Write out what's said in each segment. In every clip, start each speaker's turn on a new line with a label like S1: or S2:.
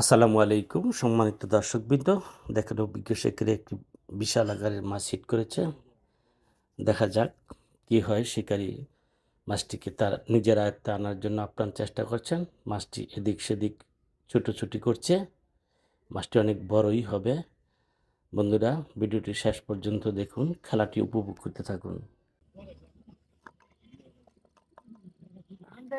S1: আসসালামু আলাইকুম, সম্মানিত দর্শকবৃন্দ। দেখেন অভিজ্ঞ শেখের একটি বিশাল আকারের মাছ হিট করেছে। দেখা যাক কি হয় শিকারী মাছটিকে তার নিজের আয়ত্তে আনার জন্য আপ্রাণ চেষ্টা করছেন। মাছটি এদিক সেদিক ছুটোছুটি করছে। মাছটি অনেক বড়ই হবে। বন্ধুরা, ভিডিওটি শেষ পর্যন্ত দেখুন, খেলাটি উপভোগ করতে থাকুন।
S2: আমরা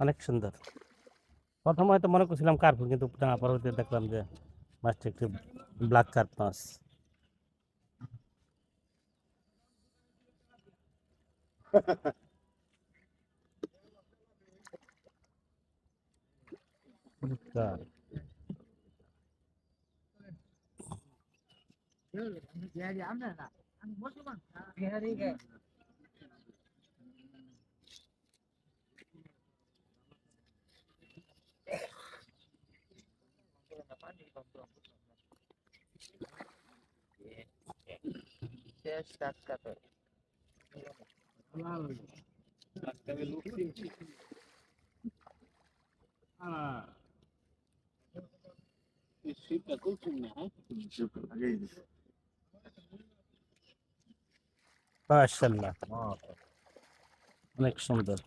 S3: অনেক সুন্দর। প্রথম হয়তো মনে করছিলাম কার্পুল কিন্তু টানা পরবর্তীতে দেখলাম যে মাছটি একটি ব্ল্যাক কার্প মাছ।
S2: আমরা 5 dakika böyle.
S3: মাশাল্লাহ অনেক সুন্দর